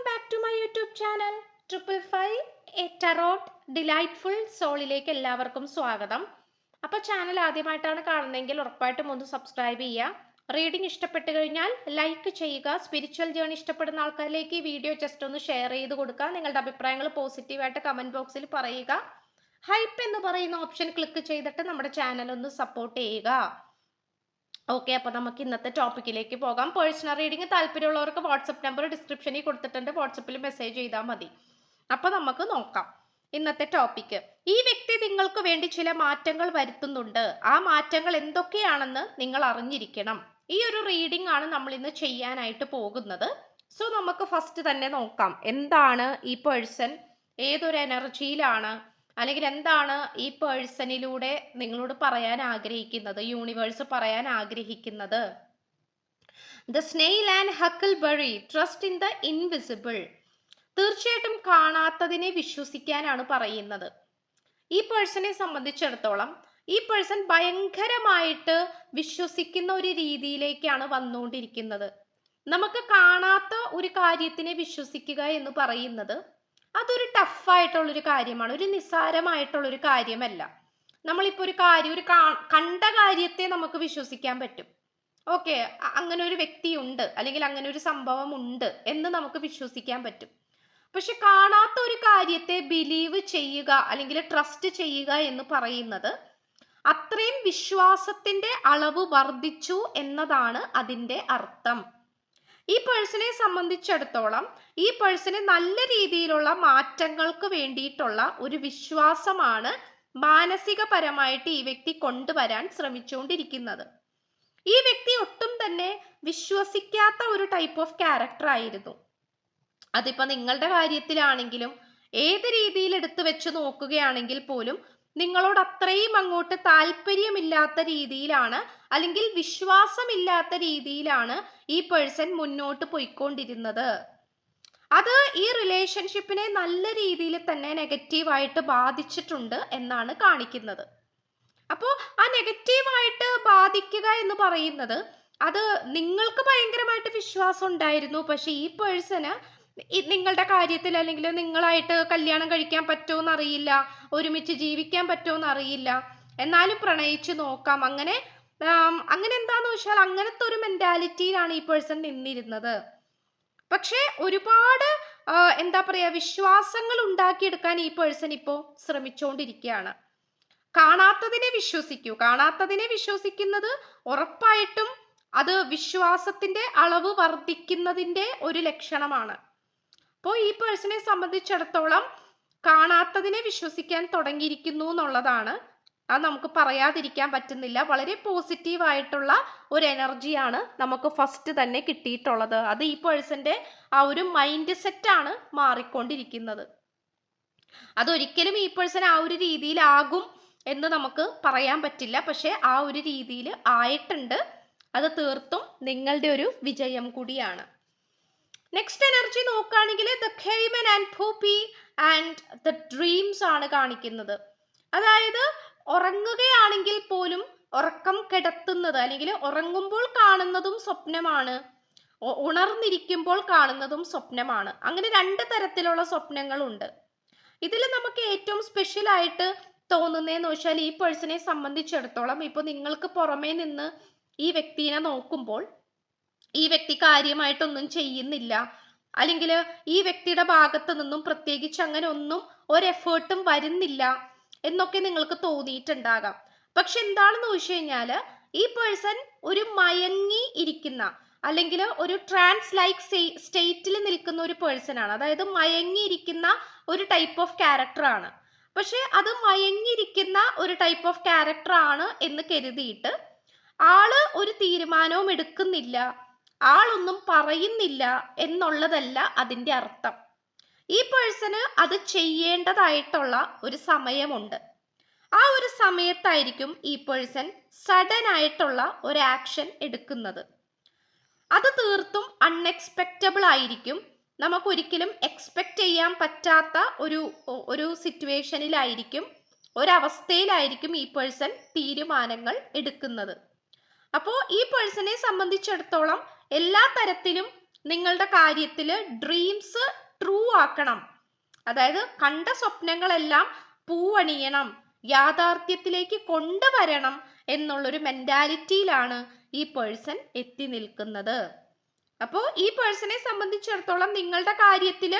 Welcome back to my YouTube channel triple five a tarot delightful സോളിലേക്ക് എല്ലാവർക്കും സ്വാഗതം. അപ്പോൾ channel ആദ്യമായിട്ടാണ് കാണുന്നതെങ്കിൽ ഉറപ്പായിട്ടും ഒന്ന് സബ്സ്ക്രൈബ് ചെയ്യുക. റീഡിംഗ് ഇഷ്ടപ്പെട്ട് കഴിഞ്ഞാൽ ലൈക്ക് ചെയ്യുക. സ്പിരിച്വൽ ജേണി ഇഷ്ടപ്പെടുന്ന ആൾക്കാരിലേക്ക് ഈ വീഡിയോ ജസ്റ്റ് ഒന്ന് ഷെയർ ചെയ്ത് കൊടുക്കുക. നിങ്ങളുടെ അഭിപ്രായങ്ങൾ പോസിറ്റീവായിട്ട് കമന്റ് ബോക്സിൽ പറയുക. ഹൈപ്പ് എന്ന് പറയുന്ന ഓപ്ഷൻ ക്ലിക്ക് ചെയ്തിട്ട് നമ്മുടെ ചാനൽ ഒന്ന് സപ്പോർട്ട് ചെയ്യുക. ഓക്കെ അപ്പോൾ നമുക്ക് ഇന്നത്തെ ടോപ്പിക്കിലേക്ക് പോകാം. പേഴ്സണൽ റീഡിംഗ് താല്പര്യമുള്ളവർക്ക് വാട്സപ്പ് നമ്പർ ഡിസ്ക്രിപ്ഷനിൽ കൊടുത്തിട്ടുണ്ട്. വാട്സപ്പിൽ മെസ്സേജ് ചെയ്താൽ മതി. അപ്പോൾ നമുക്ക് നോക്കാം. ഇന്നത്തെ ടോപ്പിക്ക് ഈ വ്യക്തി നിങ്ങൾക്ക് വേണ്ടി ചില മാറ്റങ്ങൾ വരുത്തുന്നുണ്ട്. ആ മാറ്റങ്ങൾ എന്തൊക്കെയാണെന്ന് നിങ്ങൾ അറിഞ്ഞിരിക്കണം. ഈ ഒരു റീഡിംഗ് ആണ് നമ്മൾ ഇന്ന് ചെയ്യാനായിട്ട് പോകുന്നത്. സോ നമുക്ക് ഫസ്റ്റ് തന്നെ നോക്കാം. എന്താണ് ഈ പേഴ്സൺ ഏതൊരു എനർജിയിലാണ് അല്ലെങ്കിൽ എന്താണ് ഈ പേഴ്സണിലൂടെ നിങ്ങളോട് പറയാൻ ആഗ്രഹിക്കുന്നത് യൂണിവേഴ്സ് പറയാൻ ആഗ്രഹിക്കുന്നത്? The snail and huckleberry trust in the invisible. തീർച്ചയായിട്ടും കാണാത്തതിനെ വിശ്വസിക്കാനാണ് പറയുന്നത്. ഈ പേഴ്സണെ സംബന്ധിച്ചിടത്തോളം ഈ പേഴ്സൺ ഭയങ്കരമായിട്ട് വിശ്വസിക്കുന്ന ഒരു രീതിയിലേക്കാണ് വന്നുകൊണ്ടിരിക്കുന്നത്. നമുക്ക് കാണാത്ത ഒരു കാര്യത്തിനെ വിശ്വസിക്കുക എന്ന് പറയുന്നത് അതൊരു ടഫായിട്ടുള്ളൊരു കാര്യമാണ് ഒരു നിസ്സാരമായിട്ടുള്ളൊരു കാര്യമല്ല. നമ്മളിപ്പോൾ ഒരു കാര്യം ഒരു കണ്ട കാര്യത്തെ നമുക്ക് വിശ്വസിക്കാൻ പറ്റും. ഓക്കെ അങ്ങനെ ഒരു വ്യക്തിയുണ്ട് അല്ലെങ്കിൽ അങ്ങനെ ഒരു സംഭവം ഉണ്ട് എന്ന് നമുക്ക് വിശ്വസിക്കാൻ പറ്റും. പക്ഷെ കാണാത്ത ഒരു കാര്യത്തെ ബിലീവ് ചെയ്യുക അല്ലെങ്കിൽ ട്രസ്റ്റ് ചെയ്യുക എന്ന് പറയുന്നത് അത്രയും വിശ്വാസത്തിന്റെ അളവ് വർദ്ധിച്ചു എന്നതാണ് അതിന്റെ അർത്ഥം. ഈ പേഴ്സണെ സംബന്ധിച്ചിടത്തോളം ഈ പേഴ്സണ് നല്ല രീതിയിലുള്ള മാറ്റങ്ങൾക്ക് വേണ്ടിയിട്ടുള്ള ഒരു വിശ്വാസമാണ് മാനസികപരമായിട്ട് ഈ വ്യക്തി കൊണ്ടുവരാൻ ശ്രമിച്ചുകൊണ്ടിരിക്കുന്നത്. ഈ വ്യക്തി ഒട്ടും തന്നെ വിശ്വസിക്കാത്ത ഒരു ടൈപ്പ് ഓഫ് ക്യാരക്ടർ ആയിരുന്നു. അതിപ്പോ നിങ്ങളുടെ കാര്യത്തിലാണെങ്കിലും ഏത് രീതിയിൽ എടുത്തു വെച്ച് നോക്കുകയാണെങ്കിൽ പോലും നിങ്ങളോട് അത്രയും അങ്ങോട്ട് താല്പര്യമില്ലാത്ത രീതിയിലാണ് അല്ലെങ്കിൽ വിശ്വാസമില്ലാത്ത രീതിയിലാണ് ഈ പേഴ്സൺ മുന്നോട്ട് പോയിക്കൊണ്ടിരുന്നത്. അത് ഈ റിലേഷൻഷിപ്പിനെ നല്ല രീതിയിൽ തന്നെ നെഗറ്റീവായിട്ട് ബാധിച്ചിട്ടുണ്ട് എന്നാണ് കാണിക്കുന്നത്. അപ്പോൾ ആ നെഗറ്റീവായിട്ട് ബാധിക്കുക എന്ന് പറയുന്നത് അത് നിങ്ങൾക്ക് ഭയങ്കരമായിട്ട് വിശ്വാസം ഉണ്ടായിരുന്നു. പക്ഷെ ഈ പേഴ്സണ് നിങ്ങളുടെ കാര്യത്തിൽ അല്ലെങ്കിൽ നിങ്ങളായിട്ട് കല്യാണം കഴിക്കാൻ പറ്റുമോ അറിയില്ല ഒരുമിച്ച് ജീവിക്കാൻ പറ്റുമോ അറിയില്ല എന്നാലും പ്രണയിച്ച് നോക്കാം. അങ്ങനെ അങ്ങനെ എന്താന്ന് വെച്ചാൽ അങ്ങനത്തെ ഒരു മെന്റാലിറ്റിയിലാണ് ഈ പേഴ്സൺ നിന്നിരുന്നത്. പക്ഷേ ഒരുപാട് എന്താ പറയാ വിശ്വാസങ്ങൾ ഉണ്ടാക്കിയെടുക്കാൻ ഈ പേഴ്സൺ ഇപ്പോൾ ശ്രമിച്ചുകൊണ്ടിരിക്കുകയാണ് കാണാത്തതിനെ വിശ്വസിക്കൂ. കാണാത്തതിനെ വിശ്വസിക്കുന്നത് ഉറപ്പായിട്ടും അത് വിശ്വാസത്തിന്റെ അളവ് വർദ്ധിക്കുന്നതിന്റെ ഒരു ലക്ഷണമാണ്. അപ്പോൾ ഈ പേഴ്സണെ സംബന്ധിച്ചിടത്തോളം കാണാത്തതിനെ വിശ്വസിക്കാൻ തുടങ്ങിയിരിക്കുന്നു എന്നുള്ളതാണ്. അത് നമുക്ക് പറയാതിരിക്കാൻ പറ്റുന്നില്ല. വളരെ പോസിറ്റീവ് ആയിട്ടുള്ള ഒരു എനർജിയാണ് നമുക്ക് ഫസ്റ്റ് തന്നെ കിട്ടിയിട്ടുള്ളത്. അത് ഈ പേഴ്സന്റെ ആ ഒരു മൈൻഡ് സെറ്റാണ് മാറിക്കൊണ്ടിരിക്കുന്നത്. അതൊരിക്കലും ഈ പേഴ്സൺ ആ ഒരു രീതിയിലാകും എന്ന് നമുക്ക് പറയാൻ പറ്റില്ല. പക്ഷേ ആ ഒരു രീതിയിൽ ആയിട്ടുണ്ട്. അത് തീർത്തും നിങ്ങളുടെ ഒരു വിജയം കൂടിയാണ്. നെക്സ്റ്റ് എനർജി നോക്കുകയാണെങ്കിൽ the caiman and booby and the dreams ആണ് കാണിക്കുന്നത്. അതായത് ഉറങ്ങുകയാണെങ്കിൽ പോലും ഉറക്കം കിടത്തുന്നത് അല്ലെങ്കിൽ ഉറങ്ങുമ്പോൾ കാണുന്നതും സ്വപ്നമാണ്. ഉണർന്നിരിക്കുമ്പോൾ കാണുന്നതും സ്വപ്നമാണ്. അങ്ങനെ രണ്ട് തരത്തിലുള്ള സ്വപ്നങ്ങളുണ്ട്. ഇതിൽ നമുക്ക് ഏറ്റവും സ്പെഷ്യൽ ആയിട്ട് തോന്നുന്നതെന്ന് വെച്ചാൽ ഈ പേഴ്സണെ സംബന്ധിച്ചിടത്തോളം ഇപ്പോൾ നിങ്ങൾക്ക് പുറമേ നിന്ന് ഈ വ്യക്തിനെ നോക്കുമ്പോൾ ഈ വ്യക്തി കാര്യമായിട്ടൊന്നും ചെയ്യുന്നില്ല. അല്ലെങ്കിൽ ഈ വ്യക്തിയുടെ ഭാഗത്തു നിന്നും പ്രത്യേകിച്ച് അങ്ങനെ ഒന്നും ഒരു എഫേർട്ടും വരുന്നില്ല എന്നൊക്കെ നിങ്ങൾക്ക് തോന്നിയിട്ടുണ്ടാകാം. പക്ഷെ എന്താണെന്ന് ചോദിച്ചു കഴിഞ്ഞാൽ ഈ പേഴ്സൺ ഒരു മയങ്ങി ഇരിക്കുന്ന അല്ലെങ്കിൽ ഒരു ട്രാൻസ് ലൈക്ക് സ്റ്റേറ്റിൽ നിൽക്കുന്ന ഒരു പേഴ്സൺ ആണ്. അതായത് മയങ്ങിയിരിക്കുന്ന ഒരു ടൈപ്പ് ഓഫ് ക്യാരക്ടർ ആണ്. പക്ഷെ അത് മയങ്ങിയിരിക്കുന്ന ഒരു ടൈപ്പ് ഓഫ് ക്യാരക്ടർ ആണ് എന്ന് കരുതിയിട്ട് ആൾ ഒരു തീരുമാനവും എടുക്കുന്നില്ല. ആളൊന്നും പറയുന്നില്ല എന്നുള്ളതല്ല അതിന്റെ അർത്ഥം. ഈ പേഴ്സണ് അത് ചെയ്യേണ്ടതായിട്ടുള്ള ഒരു സമയമുണ്ട്. ആ ഒരു സമയത്തായിരിക്കും ഈ പേഴ്സൺ സഡൻ ആയിട്ടുള്ള ഒരു ആക്ഷൻ എടുക്കുന്നത്. അത് തീർത്തും അൺഎക്സ്പെക്റ്റബിൾ ആയിരിക്കും. നമുക്കൊരിക്കലും എക്സ്പെക്റ്റ് ചെയ്യാൻ പറ്റാത്ത ഒരു ഒരു സിറ്റുവേഷനിലായിരിക്കും ഒരവസ്ഥയിലായിരിക്കും ഈ പേഴ്സൺ തീരുമാനങ്ങൾ എടുക്കുന്നത്. അപ്പോൾ ഈ പേഴ്സണെ സംബന്ധിച്ചിടത്തോളം എല്ലാ തരത്തിലും നിങ്ങളുടെ കാര്യത്തിൽ ഡ്രീംസ് ട്രൂ ആക്കണം. അതായത് കണ്ട സ്വപ്നങ്ങളെല്ലാം പൂവണിയണം യാഥാർത്ഥ്യത്തിലേക്ക് കൊണ്ടുവരണം എന്നുള്ളൊരു മെന്റാലിറ്റിയിലാണ് ഈ പേഴ്സൺ എത്തി നിൽക്കുന്നത്. അപ്പോൾ ഈ പേഴ്സണെ സംബന്ധിച്ചിടത്തോളം നിങ്ങളുടെ കാര്യത്തിൽ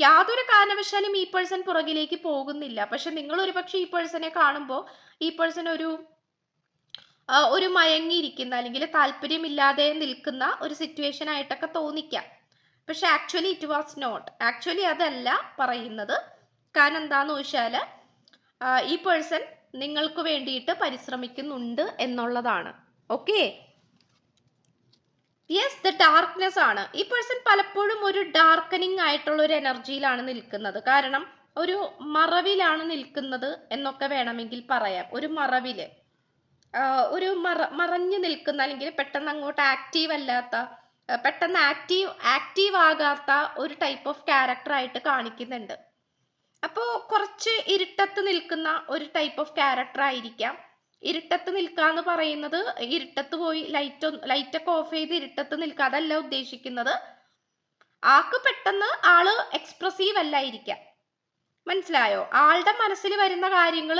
യാതൊരു കാരണവശാലും ഈ പേഴ്സൺ പുറകിലേക്ക് പോകുന്നില്ല. പക്ഷെ നിങ്ങൾ ഒരുപക്ഷെ ഈ പേഴ്സണെ കാണുമ്പോൾ ഈ പേഴ്സൺ ഒരു ഒരു മയങ്ങിയിരിക്കുന്ന അല്ലെങ്കിൽ താല്പര്യമില്ലാതെ നിൽക്കുന്ന ഒരു സിറ്റുവേഷൻ ആയിട്ടൊക്കെ തോന്നിക്കാം. പക്ഷെ actually it was not actually അതല്ല പറയുന്നത്. കാരണം എന്താന്ന് വെച്ചാൽ ഈ പേഴ്സൺ നിങ്ങൾക്ക് വേണ്ടിയിട്ട് പരിശ്രമിക്കുന്നുണ്ട് എന്നുള്ളതാണ്. ഓക്കെ യെസ് ദ ഡാർക്ക്നെസ് ആണ്. ഈ പേഴ്സൺ പലപ്പോഴും ഒരു ഡാർക്കനിങ് ആയിട്ടുള്ള ഒരു എനർജിയിലാണ് നിൽക്കുന്നത്. കാരണം ഒരു മറവിലാണ് നിൽക്കുന്നത് എന്നൊക്കെ വേണമെങ്കിൽ പറയാം. ഒരു മറവിൽ. ഒരു മറ മറഞ്ഞു നിൽക്കുന്ന അല്ലെങ്കിൽ പെട്ടെന്ന് അങ്ങോട്ട് ആക്റ്റീവ് അല്ലാത്ത പെട്ടെന്ന് ആക്റ്റീവ് ആക്റ്റീവ് ആകാത്ത ഒരു ടൈപ്പ് ഓഫ് ക്യാരക്ടർ ആയിട്ട് കാണിക്കുന്നുണ്ട്. അപ്പോൾ കുറച്ച് ഇരുട്ടത്ത് നിൽക്കുന്ന ഒരു ടൈപ്പ് ഓഫ് ക്യാരക്ടർ ആയിരിക്കാം. ഇരുട്ടത്ത് നിൽക്കുക എന്ന് പറയുന്നത് ഇരുട്ടത്ത് പോയി ലൈറ്റ് ലൈറ്റൊക്കെ ഓഫ് ചെയ്ത് ഇരുട്ടത്ത് നിൽക്കുക അതല്ല ഉദ്ദേശിക്കുന്നത്. ആൾക്ക് പെട്ടെന്ന് ആൾ എക്സ്പ്രസീവ് അല്ലായിരിക്കാം. മനസ്സിലായോ? ആളുടെ മനസ്സിൽ വരുന്ന കാര്യങ്ങൾ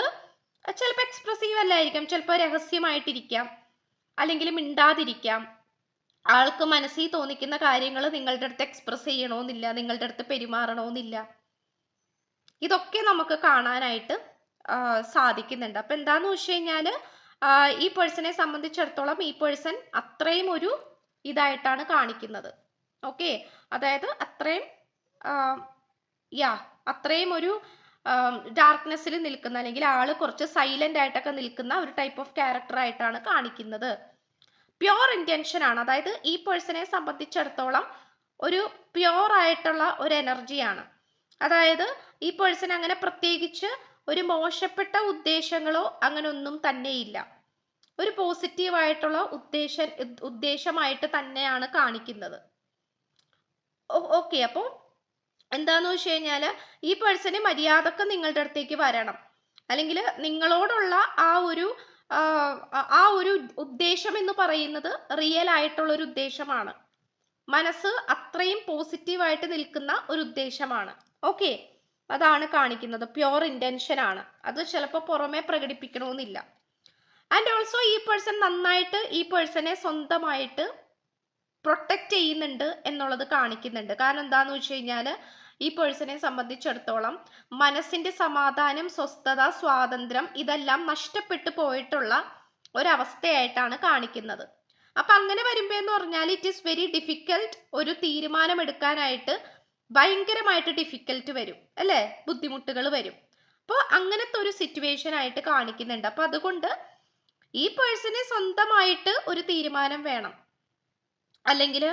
ചിലപ്പോൾ എക്സ്പ്രസീവ് അല്ലായിരിക്കാം. ചിലപ്പോൾ രഹസ്യമായിട്ടിരിക്കാം. അല്ലെങ്കിൽ മിണ്ടാതിരിക്കാം. ആൾക്ക് മനസ്സിൽ തോന്നിക്കുന്ന കാര്യങ്ങൾ നിങ്ങളുടെ അടുത്ത് എക്സ്പ്രസ് ചെയ്യണമെന്നില്ല നിങ്ങളുടെ അടുത്ത് പെരുമാറണമെന്നില്ല ഇതൊക്കെ നമുക്ക് കാണാനായിട്ട് സാധിക്കുന്നുണ്ട്. അപ്പം എന്താന്ന് വെച്ച് കഴിഞ്ഞാൽ ഈ പേഴ്സണെ സംബന്ധിച്ചിടത്തോളം ഈ പേഴ്സൺ അത്രയും ഒരു ഇതായിട്ടാണ് കാണിക്കുന്നത്. ഓക്കെ അതായത് അത്രയും യാ അത്രയും ഒരു ഡാർക്ക്നെസ്സിൽ നിൽക്കുന്ന അല്ലെങ്കിൽ ആൾ കുറച്ച് സൈലന്റ് ആയിട്ടൊക്കെ നിൽക്കുന്ന ഒരു ടൈപ്പ് ഓഫ് ക്യാരക്ടർ ആയിട്ടാണ് കാണിക്കുന്നത്. പ്യോർ ഇന്റൻഷൻ ആണ്. അതായത് ഈ പേഴ്സണെ സംബന്ധിച്ചിടത്തോളം ഒരു പ്യോർ ആയിട്ടുള്ള ഒരു എനർജിയാണ് അതായത് ഈ പേഴ്സൺ അങ്ങനെ പ്രത്യേകിച്ച് ഒരു മോശപ്പെട്ട ഉദ്ദേശങ്ങളോ അങ്ങനെ ഒന്നും തന്നെയില്ല ഒരു പോസിറ്റീവായിട്ടുള്ള ഉദ്ദേശ ഉദ്ദേശമായിട്ട് തന്നെയാണ് കാണിക്കുന്നത്. ഓക്കെ അപ്പോൾ എന്താന്ന് വെച്ച് കഴിഞ്ഞാൽ ഈ പേഴ്സണ് മര്യാദയ്ക്ക് നിങ്ങളുടെ അടുത്തേക്ക് വരണം. അല്ലെങ്കിൽ നിങ്ങളോടുള്ള ആ ഒരു ആ, ഒരു ഉദ്ദേശം എന്ന് പറയുന്നത് റിയൽ ആയിട്ടുള്ള ഒരു ഉദ്ദേശമാണ്. മനസ്സ് അത്രയും പോസിറ്റീവായിട്ട് നിൽക്കുന്ന ഒരു ഉദ്ദേശമാണ്. ഓക്കെ അതാണ് കാണിക്കുന്നത്. പ്യോർ ഇന്റൻഷൻ ആണ്. അത് ചിലപ്പോൾ പുറമെ പ്രകടിപ്പിക്കണമെന്നില്ല. ആൻഡ് ഓൾസോ ഈ പേഴ്സൺ നന്നായിട്ട് ഈ പേഴ്സണെ സ്വന്തമായിട്ട് പ്രൊട്ടക്റ്റ് ചെയ്യുന്നുണ്ട് എന്നുള്ളത് കാണിക്കുന്നുണ്ട്. കാരണം എന്താന്ന് വെച്ച് കഴിഞ്ഞാൽ ഈ പേഴ്സണെ സംബന്ധിച്ചിടത്തോളം മനസ്സിന്റെ സമാധാനം സ്വസ്ഥത സ്വാതന്ത്ര്യം ഇതെല്ലാം നഷ്ടപ്പെട്ടു പോയിട്ടുള്ള ഒരവസ്ഥയായിട്ടാണ് കാണിക്കുന്നത്. അപ്പൊ അങ്ങനെ വരുമ്പോ എന്ന് പറഞ്ഞാൽ ഇറ്റ് ഈസ് വെരി ഡിഫിക്കൽട്ട് ഒരു തീരുമാനം എടുക്കാനായിട്ട് ഭയങ്കരമായിട്ട് ഡിഫിക്കൽട്ട് വരും അല്ലേ? ബുദ്ധിമുട്ടുകൾ വരും. അപ്പോൾ അങ്ങനത്തെ ഒരു സിറ്റുവേഷൻ ആയിട്ട് കാണിക്കുന്നുണ്ട്. അപ്പൊ അതുകൊണ്ട് ഈ പേഴ്സണെ സ്വന്തമായിട്ട് ഒരു തീരുമാനം വേണം. അല്ലെങ്കിൽ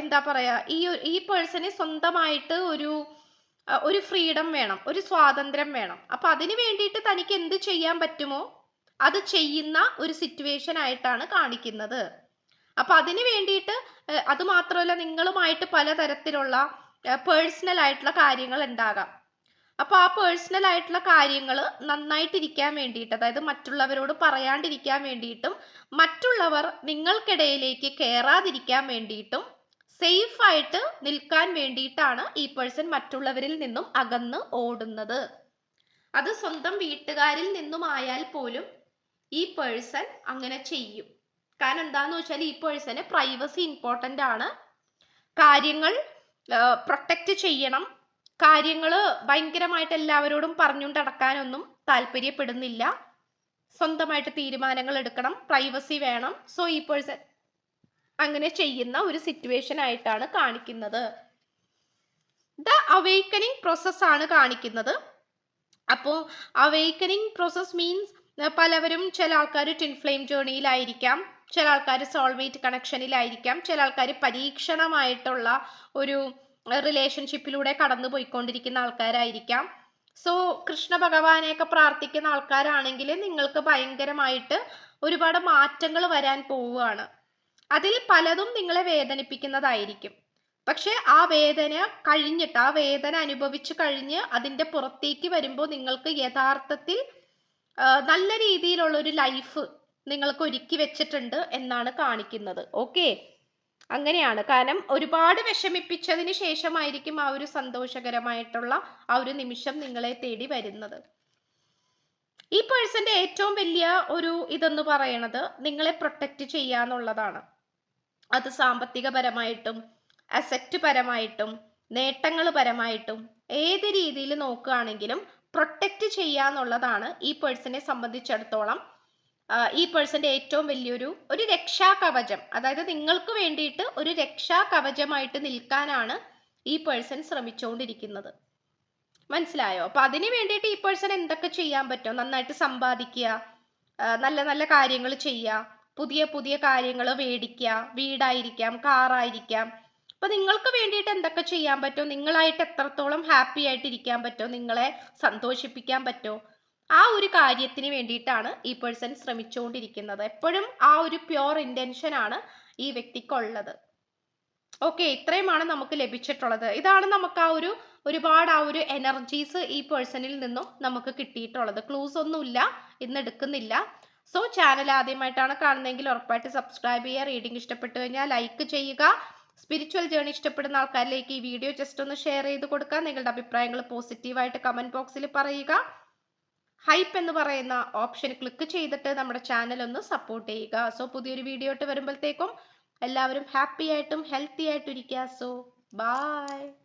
എന്താ പറയുക ഈ ഈ പേഴ്സണെ സ്വന്തമായിട്ട് ഒരു ഒരു ഫ്രീഡം വേണം ഒരു സ്വാതന്ത്ര്യം വേണം. അപ്പൊ അതിന് വേണ്ടിയിട്ട് തനിക്ക് എന്ത് ചെയ്യാൻ പറ്റുമോ? അത് ചെയ്യുന്ന ഒരു സിറ്റുവേഷൻ ആയിട്ടാണ് കാണിക്കുന്നത്. അപ്പൊ അതിന് വേണ്ടിയിട്ട് അതുമാത്രമല്ല അത് മാത്രമല്ല നിങ്ങളുമായിട്ട് പലതരത്തിലുള്ള പേഴ്സണൽ ആയിട്ടുള്ള കാര്യങ്ങൾ ഉണ്ടാകാം. അപ്പൊ ആ പേഴ്സണൽ ആയിട്ടുള്ള കാര്യങ്ങൾ നന്നായിട്ടിരിക്കാൻ വേണ്ടിയിട്ട് അതായത് മറ്റുള്ളവരോട് പറയാണ്ടിരിക്കാൻ വേണ്ടിയിട്ടും മറ്റുള്ളവർ നിങ്ങൾക്കിടയിലേക്ക് കയറാതിരിക്കാൻ വേണ്ടിയിട്ടും സേഫ് ആയിട്ട് നിൽക്കാൻ വേണ്ടിയിട്ടാണ് ഈ പേഴ്സൺ മറ്റുള്ളവരിൽ നിന്നും അകന്ന് ഓടുന്നത്. അത് സ്വന്തം വീട്ടുകാരിൽ നിന്നും ആയാൽ പോലും ഈ പേഴ്സൺ അങ്ങനെ ചെയ്യും. കാരണം എന്താന്ന് വെച്ചാൽ ഈ പേഴ്സന് പ്രൈവസി ഇമ്പോർട്ടന്റ് ആണ്. കാര്യങ്ങൾ പ്രൊട്ടക്റ്റ് ചെയ്യണം. കാര്യങ്ങൾ ഭയങ്കരമായിട്ട് എല്ലാവരോടും പറഞ്ഞുകൊണ്ട് നടക്കാനൊന്നും താല്പര്യപ്പെടുന്നില്ല. സ്വന്തമായിട്ട് തീരുമാനങ്ങൾ എടുക്കണം പ്രൈവസി വേണം. സോ ഈ പേഴ്സൺ അങ്ങനെ ചെയ്യുന്ന ഒരു സിറ്റുവേഷൻ ആയിട്ടാണ് കാണിക്കുന്നത്. ദ അവേക്കനിങ് പ്രോസസ് ആണ് കാണിക്കുന്നത്. അപ്പോൾ അവേക്കനിങ് പ്രോസസ് മീൻസ് പലവരും ചില ആൾക്കാർ ട്വിൻ ഫ്ലെയിം ജേണിയിലായിരിക്കാം ചില ആൾക്കാർ സോൾമേറ്റ് കണക്ഷനിലായിരിക്കാം ചില ആൾക്കാർ പരീക്ഷണമായിട്ടുള്ള ഒരു റിലേഷൻഷിപ്പിലൂടെ കടന്നു പോയിക്കൊണ്ടിരിക്കുന്ന ആൾക്കാരായിരിക്കാം. സോ കൃഷ്ണ ഭഗവാനെയൊക്കെ പ്രാർത്ഥിക്കുന്ന ആൾക്കാരാണെങ്കിൽ നിങ്ങൾക്ക് ഭയങ്കരമായിട്ട് ഒരുപാട് മാറ്റങ്ങൾ വരാൻ പോവുകയാണ്. അതിൽ പലതും നിങ്ങളെ വേദനിപ്പിക്കുന്നതായിരിക്കും. പക്ഷെ ആ വേദന കഴിഞ്ഞിട്ട് ആ വേദന അനുഭവിച്ചു കഴിഞ്ഞ് അതിന്റെ പുറത്തേക്ക് വരുമ്പോൾ നിങ്ങൾക്ക് യഥാർത്ഥത്തിൽ നല്ല രീതിയിലുള്ള ഒരു ലൈഫ് നിങ്ങൾക്ക് ഒരുക്കി വെച്ചിട്ടുണ്ട് എന്നാണ് കാണിക്കുന്നത്. ഓക്കെ അങ്ങനെയാണ്. കാരണം ഒരുപാട് വിഷമിപ്പിച്ചതിന് ശേഷമായിരിക്കും ആ ഒരു സന്തോഷകരമായിട്ടുള്ള ആ ഒരു നിമിഷം നിങ്ങളെ തേടി വരുന്നത്. ഈ പേഴ്സന്റെ ഏറ്റവും വലിയ ഒരു ഇതെന്ന് പറയണത് നിങ്ങളെ പ്രൊട്ടക്റ്റ് ചെയ്യാന്നുള്ളതാണ് അത് സാമ്പത്തികപരമായിട്ടും അസറ്റ് പരമായിട്ടും നേട്ടങ്ങൾ പരമായിട്ടും ഏത് രീതിയിൽ നോക്കുകയാണെങ്കിലും പ്രൊട്ടക്റ്റ് ചെയ്യാന്നുള്ളതാണ് ഈ പേഴ്സണെ സംബന്ധിച്ചിടത്തോളം ഈ പേഴ്സന്റെ ഏറ്റവും വലിയൊരു ഒരു രക്ഷാ കവചം അതായത് നിങ്ങൾക്ക് വേണ്ടിയിട്ട് ഒരു രക്ഷാ കവചമായിട്ട് നിൽക്കാനാണ് ഈ പേഴ്സൺ ശ്രമിച്ചുകൊണ്ടിരിക്കുന്നത് മനസ്സിലായോ? അപ്പൊ അതിന് വേണ്ടിയിട്ട് ഈ പേഴ്സൺ എന്തൊക്കെ ചെയ്യാൻ പറ്റും? നന്നായിട്ട് സമ്പാദിക്കുക നല്ല നല്ല കാര്യങ്ങൾ ചെയ്യുക പുതിയ പുതിയ കാര്യങ്ങൾ മേടിക്കുക വീടായിരിക്കാം കാറായിരിക്കാം. അപ്പൊ നിങ്ങൾക്ക് വേണ്ടിയിട്ട് എന്തൊക്കെ ചെയ്യാൻ പറ്റും? നിങ്ങളായിട്ട് എത്രത്തോളം ഹാപ്പി ആയിട്ട് ഇരിക്കാൻ പറ്റുമോ നിങ്ങളെ സന്തോഷിപ്പിക്കാൻ പറ്റുമോ? ആ ഒരു കാര്യത്തിന് വേണ്ടിയിട്ടാണ് ഈ പേഴ്സൺ ശ്രമിച്ചുകൊണ്ടിരിക്കുന്നത്. എപ്പോഴും ആ ഒരു പ്യോർ ഇന്റൻഷൻ ആണ് ഈ വ്യക്തിക്കുള്ളത്. ഓക്കെ ഇത്രയുമാണ് നമുക്ക് ലഭിച്ചിട്ടുള്ളത്. ഇതാണ് നമുക്ക് ആ ഒരു ഒരുപാട് ആ ഒരു എനർജീസ് ഈ പേഴ്സണിൽ നിന്നും നമുക്ക് കിട്ടിയിട്ടുള്ളത്. ക്ലൂസ് ഒന്നുമില്ല ഇന്ന് എടുക്കുന്നില്ല. സോ ചാനൽ ആദ്യമായിട്ടാണ് കാണുന്നതെങ്കിൽ ഉറപ്പായിട്ട് സബ്സ്ക്രൈബ് ചെയ്യുക റീഡിംഗ് ഇഷ്ടപ്പെട്ടു കഴിഞ്ഞാൽ ലൈക്ക് ചെയ്യുക. സ്പിരിച്വൽ ജേണി ഇഷ്ടപ്പെടുന്ന ആൾക്കാരിലേക്ക് ഈ വീഡിയോ ജസ്റ്റ് ഒന്ന് ഷെയർ ചെയ്ത് കൊടുക്കുക. നിങ്ങളുടെ അഭിപ്രായങ്ങൾ പോസിറ്റീവായിട്ട് കമന്റ് ബോക്സിൽ പറയുക. ഹൈപ്പ് എന്ന് പറയുന്ന ഓപ്ഷൻ ക്ലിക്ക് ചെയ്തിട്ട് നമ്മുടെ ചാനൽ ഒന്ന് സപ്പോർട്ട് ചെയ്യുക. സോ പുതിയൊരു വീഡിയോ ഇട്ട് വരുമ്പോഴത്തേക്കും എല്ലാവരും ഹാപ്പി ആയിട്ടും ഹെൽത്തി ആയിട്ടും ഇരിക്കുക സോ ബൈ